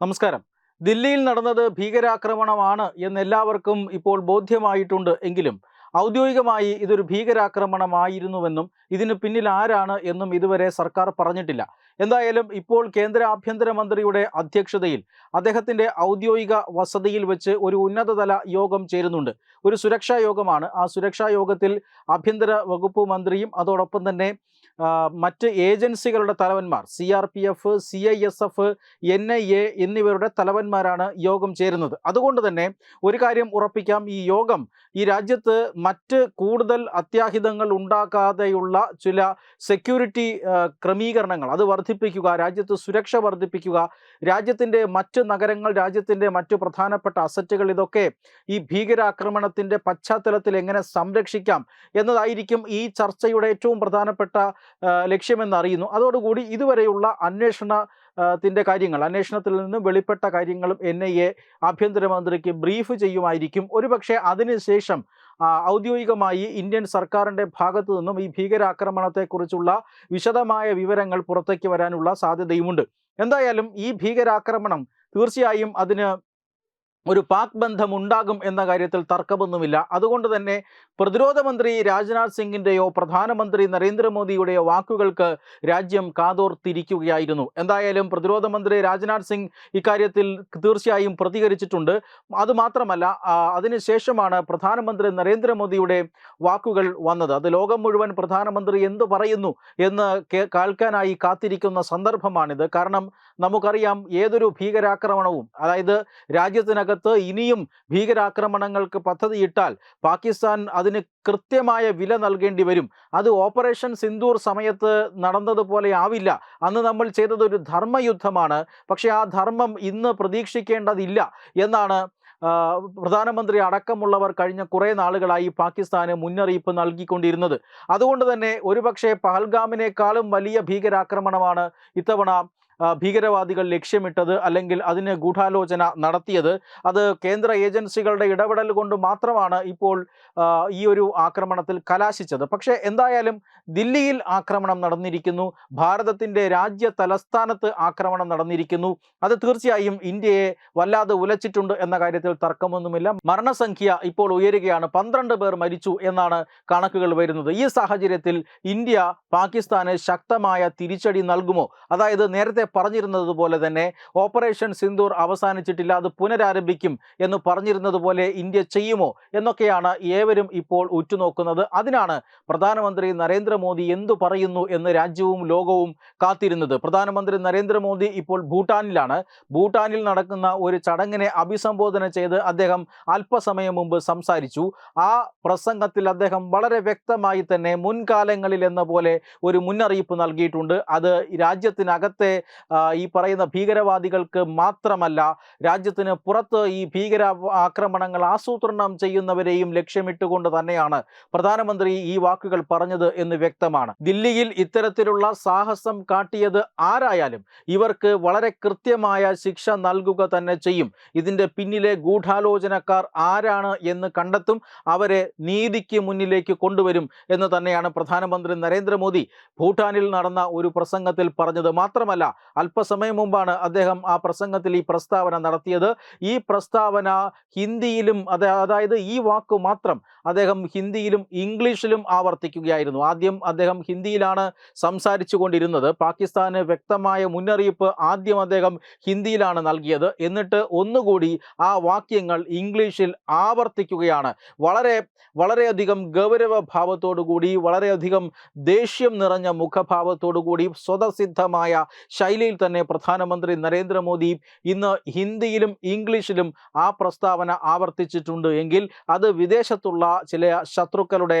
നമസ്കാരം. ദില്ലിയിൽ നടന്നത് ഭീകരാക്രമണമാണ് എന്ന് എല്ലാവർക്കും ഇപ്പോൾ ബോധ്യമായിട്ടുണ്ട് എങ്കിലും ഔദ്യോഗികമായി ഇതൊരു ഭീകരാക്രമണമായിരുന്നുവെന്നും ഇതിന് പിന്നിൽ ആരാണ് എന്നും ഇതുവരെ സർക്കാർ പറഞ്ഞിട്ടില്ല. എന്തായാലും ഇപ്പോൾ കേന്ദ്ര ആഭ്യന്തരമന്ത്രിയുടെ അധ്യക്ഷതയിൽ അദ്ദേഹത്തിന്റെ ഔദ്യോഗിക വസതിയിൽ വെച്ച് ഒരു ഉന്നതതല യോഗം ചേരുന്നുണ്ട്. ഒരു സുരക്ഷാ യോഗമാണ്. ആ സുരക്ഷാ യോഗത്തിൽ ആഭ്യന്തര വകുപ്പ് മന്ത്രിയും അതോടൊപ്പം തന്നെ മറ്റ് ഏജൻസികളുടെ തലവന്മാർ C R P F C I S F N I A എന്നിവരുടെ തലവന്മാരാണ് യോഗം ചേരുന്നത്. അതുകൊണ്ട് തന്നെ ഒരു കാര്യം ഉറപ്പിക്കാം. ഈ യോഗം ഈ രാജ്യത്ത് മറ്റ് കൂടുതൽ അത്യാഹിതങ്ങൾ ഉണ്ടാക്കാതെയുള്ള ചില സെക്യൂരിറ്റി ക്രമീകരണങ്ങൾ അത് വർദ്ധിപ്പിക്കുക രാജ്യത്ത് സുരക്ഷ വർദ്ധിപ്പിക്കുക രാജ്യത്തിന്റെ മറ്റ് നഗരങ്ങൾ രാജ്യത്തിന്റെ മറ്റു പ്രധാനപ്പെട്ട അസറ്റുകൾ ഇതൊക്കെ ഈ ഭീകരാക്രമണത്തിന്റെ പശ്ചാത്തലത്തിൽ എങ്ങനെ സംരക്ഷിക്കാം എന്നതായിരിക്കും ഈ ചർച്ചയുടെ ഏറ്റവും പ്രധാനപ്പെട്ട ലക്ഷ്യമെന്ന് അറിയുന്നു. അതോടുകൂടി ഇതുവരെയുള്ള അന്വേഷണ ത്തിന്റെ കാര്യങ്ങൾ അന്വേഷണത്തിൽ നിന്ന് വെളിപ്പെട്ട കാര്യങ്ങളും എൻ ഐ എ ആഭ്യന്തരമന്ത്രിക്ക് ബ്രീഫ് ചെയ്യുമായിരിക്കും. ഒരുപക്ഷെ അതിനുശേഷം ഔദ്യോഗികമായി ഇന്ത്യൻ സർക്കാരിന്റെ ഭാഗത്തു നിന്നും ഈ ഭീകരാക്രമണത്തെക്കുറിച്ചുള്ള വിശദമായ വിവരങ്ങൾ പുറത്തേക്ക് വരാനുള്ള സാധ്യതയുമുണ്ട്. എന്തായാലും ഈ ഭീകരാക്രമണം തീർച്ചയായും അതിന് ഒരു പാക് ബന്ധം ഉണ്ടാകും എന്ന കാര്യത്തിൽ തർക്കമൊന്നുമില്ല. അതുകൊണ്ട് തന്നെ പ്രതിരോധ മന്ത്രി രാജ്നാഥ് സിംഗിന്റെയോ പ്രധാനമന്ത്രി നരേന്ദ്രമോദിയുടെയോ വാക്കുകൾക്ക് രാജ്യം കാതോർത്തിരിക്കുകയായിരുന്നു. എന്തായാലും പ്രതിരോധ മന്ത്രി രാജ്നാഥ് സിംഗ് ഇക്കാര്യത്തിൽ തീർച്ചയായും പ്രതികരിച്ചിട്ടുണ്ട്. അതുമാത്രമല്ല അതിനുശേഷമാണ് പ്രധാനമന്ത്രി നരേന്ദ്രമോദിയുടെ വാക്കുകൾ വന്നത്. അത് ലോകം മുഴുവൻ പ്രധാനമന്ത്രി എന്തു പറയുന്നു എന്ന് കേൾക്കാനായി കാത്തിരിക്കുന്ന സന്ദർഭമാണിത്. കാരണം നമുക്കറിയാം ഏതൊരു ഭീകരാക്രമണവും അതായത് രാജ്യത്തിനകത്ത് ഇനിയും ഭീകരാക്രമണങ്ങൾക്ക് പദ്ധതിയിട്ടാൽ പാകിസ്ഥാൻ അതിന് കൃത്യമായ വില നൽകേണ്ടി വരും. അത് ഓപ്പറേഷൻ സിന്ദൂർ സമയത്ത് നടന്നതുപോലെ ആവില്ല. അന്ന് നമ്മൾ ചെയ്തത് ഒരു ധർമ്മയുദ്ധമാണ്. പക്ഷേ ആ ധർമ്മം ഇന്ന് പ്രതീക്ഷിക്കേണ്ടതില്ല എന്നാണ് പ്രധാനമന്ത്രി അടക്കമുള്ളവർ കഴിഞ്ഞ കുറേ നാളുകളായി പാകിസ്ഥാന് മുന്നറിയിപ്പ് നൽകിക്കൊണ്ടിരുന്നത്. അതുകൊണ്ട് തന്നെ ഒരുപക്ഷെ പഹൽഗാമിനേക്കാളും വലിയ ഭീകരാക്രമണമാണ് ഇത്തവണ ഭീകരവാദികൾ ലക്ഷ്യമിട്ടത് അല്ലെങ്കിൽ അതിന് ഗൂഢാലോചന നടത്തിയത്. അത് കേന്ദ്ര ഏജൻസികളുടെ ഇടപെടൽ കൊണ്ട് മാത്രമാണ് ഇപ്പോൾ ഈ ഒരു ആക്രമണത്തിൽ കലാശിച്ചത്. പക്ഷേ എന്തായാലും ദില്ലിയിൽ ആക്രമണം നടന്നിരിക്കുന്നു. ഭാരതത്തിന്റെ രാജ്യ തലസ്ഥാനത്ത് ആക്രമണം നടന്നിരിക്കുന്നു. അത് തീർച്ചയായും ഇന്ത്യയെ വല്ലാതെ ഉലച്ചിട്ടുണ്ട് എന്ന കാര്യത്തിൽ തർക്കമൊന്നുമില്ല. മരണസംഖ്യ ഇപ്പോൾ ഉയരുകയാണ്. പന്ത്രണ്ട് പേർ മരിച്ചു എന്നാണ് കണക്കുകൾ വരുന്നത്. ഈ സാഹചര്യത്തിൽ ഇന്ത്യ പാകിസ്ഥാന് ശക്തമായ തിരിച്ചടി നൽകുമോ? അതായത് നേരത്തെ പറഞ്ഞിരുന്നത് പോലെ തന്നെ ഓപ്പറേഷൻ സിന്ദൂർ അവസാനിച്ചിട്ടില്ല അത് പുനരാരംഭിക്കും എന്ന് പറഞ്ഞിരുന്നത് പോലെ ഇന്ത്യ ചെയ്യുമോ എന്നൊക്കെയാണ് ഏവരും ഇപ്പോൾ ഉറ്റുനോക്കുന്നത്. അതിനാണ് പ്രധാനമന്ത്രി നരേന്ദ്രമോദി എന്തു പറയുന്നു എന്ന് രാജ്യവും ലോകവും കാത്തിരുന്നത്. പ്രധാനമന്ത്രി നരേന്ദ്രമോദി ഇപ്പോൾ ഭൂട്ടാനിലാണ്. ഭൂട്ടാനിൽ നടക്കുന്ന ഒരു ചടങ്ങിനെ അഭിസംബോധന ചെയ്ത് അദ്ദേഹം അല്പസമയം മുമ്പ് സംസാരിച്ചു. ആ പ്രസംഗത്തിൽ അദ്ദേഹം വളരെ വ്യക്തമായി തന്നെ മുൻകാലങ്ങളിൽ എന്ന പോലെ ഒരു മുന്നറിയിപ്പ് നൽകിയിട്ടുണ്ട്. അത് രാജ്യത്തിനകത്തെ ഈ പറയുന്ന ഭീകരവാദികൾക്ക് മാത്രമല്ല രാജ്യത്തിന് പുറത്ത് ഈ ഭീകര ആക്രമണങ്ങൾ ആസൂത്രണം ചെയ്യുന്നവരെയും ലക്ഷ്യമിട്ടുകൊണ്ട് തന്നെയാണ് പ്രധാനമന്ത്രി ഈ വാക്കുകൾ പറഞ്ഞത് എന്ന് വ്യക്തമാണ്. ദില്ലിയിൽ ഇത്തരത്തിലുള്ള സാഹസം കാട്ടിയത് ആരായാലും ഇവർക്ക് വളരെ കൃത്യമായ ശിക്ഷ നൽകുക തന്നെ ചെയ്യും. ഇതിന്റെ പിന്നിലെ ഗൂഢാലോചനക്കാർ ആരാണ് എന്ന് കണ്ടെത്തും അവരെ നീതിക്ക് മുന്നിലേക്ക് കൊണ്ടുവരും എന്ന് തന്നെയാണ് പ്രധാനമന്ത്രി നരേന്ദ്രമോദി ഭൂട്ടാനിൽ നടന്ന ഒരു പ്രസംഗത്തിൽ പറഞ്ഞത്. മാത്രമല്ല അല്പസമയം മുമ്പാണ് അദ്ദേഹം ആ പ്രസംഗത്തിൽ ഈ പ്രസ്താവന നടത്തിയത്. ഈ പ്രസ്താവന ഹിന്ദിയിലും അതായത് ഈ വാക്ക് മാത്രം അദ്ദേഹം ഹിന്ദിയിലും ഇംഗ്ലീഷിലും ആവർത്തിക്കുകയായിരുന്നു. ആദ്യം അദ്ദേഹം ഹിന്ദിയിലാണ് സംസാരിച്ചു കൊണ്ടിരുന്നത് പാകിസ്ഥാന് വ്യക്തമായ മുന്നറിയിപ്പ് ആദ്യം അദ്ദേഹം ഹിന്ദിയിലാണ് നൽകിയത്. എന്നിട്ട് ഒന്നുകൂടി ആ വാക്യങ്ങൾ ഇംഗ്ലീഷിൽ ആവർത്തിക്കുകയാണ്. വളരെ വളരെയധികം ഗൗരവ ഭാവത്തോടു കൂടി വളരെയധികം ദേഷ്യം നിറഞ്ഞ മുഖഭാവത്തോടു കൂടി സ്വതസിദ്ധമായ ശൈലിയിൽ തന്നെ പ്രധാനമന്ത്രി നരേന്ദ്രമോദി ഇന്ന് ഹിന്ദിയിലും ഇംഗ്ലീഷിലും ആ പ്രസ്താവന ആവർത്തിച്ചിട്ടുണ്ട് എങ്കിൽ അത് വിദേശത്തുള്ള ചില ശത്രുക്കളുടെ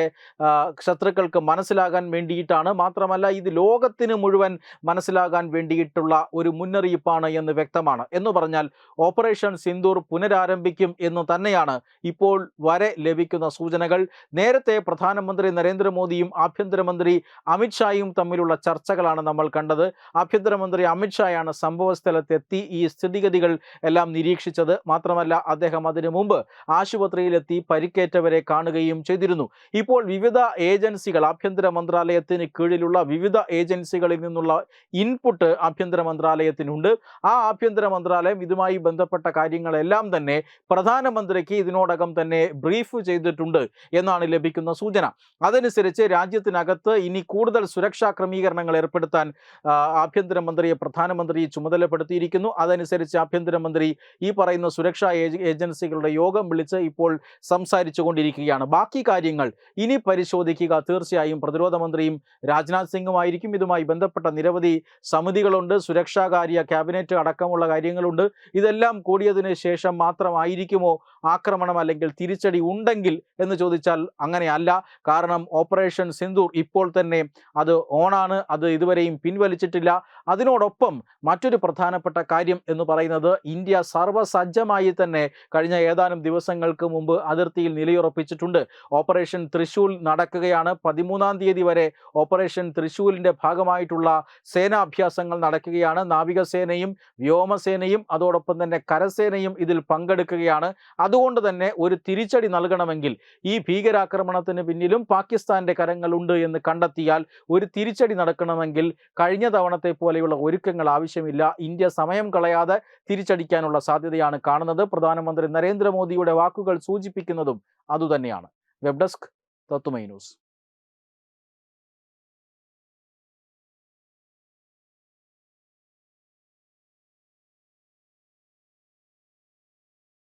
ശത്രുക്കൾക്ക് മനസ്സിലാകാൻ വേണ്ടിയിട്ടാണ്. മാത്രമല്ല ഇത് ലോകത്തിന് മുഴുവൻ മനസ്സിലാകാൻ വേണ്ടിയിട്ടുള്ള ഒരു മുന്നറിയിപ്പാണ് എന്ന് വ്യക്തമാണ്. എന്ന് പറഞ്ഞാൽ ഓപ്പറേഷൻ സിന്ദൂർ പുനരാരംഭിക്കും എന്ന് തന്നെയാണ് ഇപ്പോൾ വരെ ലഭിക്കുന്ന സൂചനകൾ. നേരത്തെ പ്രധാനമന്ത്രി നരേന്ദ്രമോദിയും ആഭ്യന്തരമന്ത്രി അമിത്ഷായും തമ്മിലുള്ള ചർച്ചകളാണ് നമ്മൾ കണ്ടത്. ആഭ്യന്തരമന്ത്രി അമിത്ഷായാണ് സംഭവ സ്ഥലത്തെത്തി ഈ സ്ഥിതിഗതികൾ എല്ലാം നിരീക്ഷിച്ചത്. മാത്രമല്ല അദ്ദേഹം അതിനു മുമ്പ് ആശുപത്രിയിലെത്തി പരിക്കേറ്റവരെ കാണുകയും ചെയ്തിരുന്നു. ഇപ്പോൾ വിവിധ ഏജൻസികൾ ആഭ്യന്തര മന്ത്രാലയത്തിന് കീഴിലുള്ള വിവിധ ഏജൻസികളിൽ നിന്നുള്ള ഇൻപുട്ട് ആഭ്യന്തര മന്ത്രാലയത്തിനുണ്ട്. ആ ആഭ്യന്തര മന്ത്രാലയം ഇതുമായി ബന്ധപ്പെട്ട കാര്യങ്ങളെല്ലാം തന്നെ പ്രധാനമന്ത്രിക്ക് ഇതിനോടകം തന്നെ ബ്രീഫ് ചെയ്തിട്ടുണ്ട് എന്നാണ് ലഭിക്കുന്ന സൂചന. അതനുസരിച്ച് രാജ്യത്തിനകത്ത് ഇനി കൂടുതൽ സുരക്ഷാ ക്രമീകരണങ്ങൾ ഏർപ്പെടുത്താൻ ആ, ആഭ്യന്തരമന്ത്രിയെ പ്രധാനമന്ത്രി ചുമതലപ്പെടുത്തിയിരിക്കുന്നു. അതനുസരിച്ച് ആഭ്യന്തരമന്ത്രി ഈ പറയുന്ന സുരക്ഷാ ഏജൻസികളുടെ യോഗം വിളിച്ച് ഇപ്പോൾ സംസാരിച്ചു കൊണ്ടിരിക്കുകയാണ്. ബാക്കി കാര്യങ്ങൾ ഇനി പരിശോധിക്കുക. തീർച്ചയായും പ്രതിരോധ മന്ത്രിയും രാജ്നാഥ് സിംഗുമായിരിക്കും ഇതുമായി ബന്ധപ്പെട്ട നിരവധി സമിതികളുണ്ട്. സുരക്ഷാകാര്യ ക്യാബിനറ്റ് അടക്കമുള്ള കാര്യങ്ങളുണ്ട്. ഇതെല്ലാം കൂടിയതിന് ശേഷം മാത്രമായിരിക്കുമോ ആക്രമണം അല്ലെങ്കിൽ തിരിച്ചടി ഉണ്ടെങ്കിൽ എന്ന് ചോദിച്ചാൽ അങ്ങനെയല്ല. കാരണം ഓപ്പറേഷൻ സിന്ദൂർ ഇപ്പോൾ തന്നെ അത് ഓണാണ്. അത് ഇതുവരെയും പിൻവലിച്ചിട്ടില്ല. അതിനോടൊപ്പം മറ്റൊരു പ്രധാനപ്പെട്ട കാര്യം എന്ന് പറയുന്നത് ഇന്ത്യ സർവസജ്ജമായി തന്നെ കഴിഞ്ഞ ഏതാനും ദിവസങ്ങൾക്ക് മുമ്പ് അതിർത്തിയിൽ നിലയുറപ്പിച്ചിട്ടുണ്ട്. ഓപ്പറേഷൻ തൃശൂൽ നടക്കുകയാണ്. പതിമൂന്നാം തീയതി വരെ ഓപ്പറേഷൻ തൃശൂലിന്റെ ഭാഗമായിട്ടുള്ള സേനാഭ്യാസങ്ങൾ നടക്കുകയാണ്. നാവികസേനയും വ്യോമസേനയും അതോടൊപ്പം തന്നെ കരസേനയും ഇതിൽ പങ്കെടുക്കുകയാണ്. അതുകൊണ്ട് തന്നെ ഒരു തിരിച്ചടി നൽകണമെങ്കിൽ ഈ ഭീകരാക്രമണത്തിന് പിന്നിലും പാകിസ്ഥാന്റെ കരങ്ങളുണ്ട് എന്ന് കണ്ടെത്തിയാൽ ഒരു തിരിച്ചടി നടക്കണമെങ്കിൽ കഴിഞ്ഞ തവണത്തെ പോലെയുള്ള ഒരുക്കങ്ങൾ ആവശ്യമില്ല. ഇന്ത്യ സമയം കളയാതെ തിരിച്ചടിക്കാനുള്ള സാധ്യതയാണ് കാണുന്നത്. പ്രധാനമന്ത്രി നരേന്ദ്രമോദിയുടെ വാക്കുകൾ സൂചിപ്പിക്കുന്നതും അതുതന്നെയാണ്. വെബ് ഡെസ്ക് തത്തുമൈ ന്യൂസ്.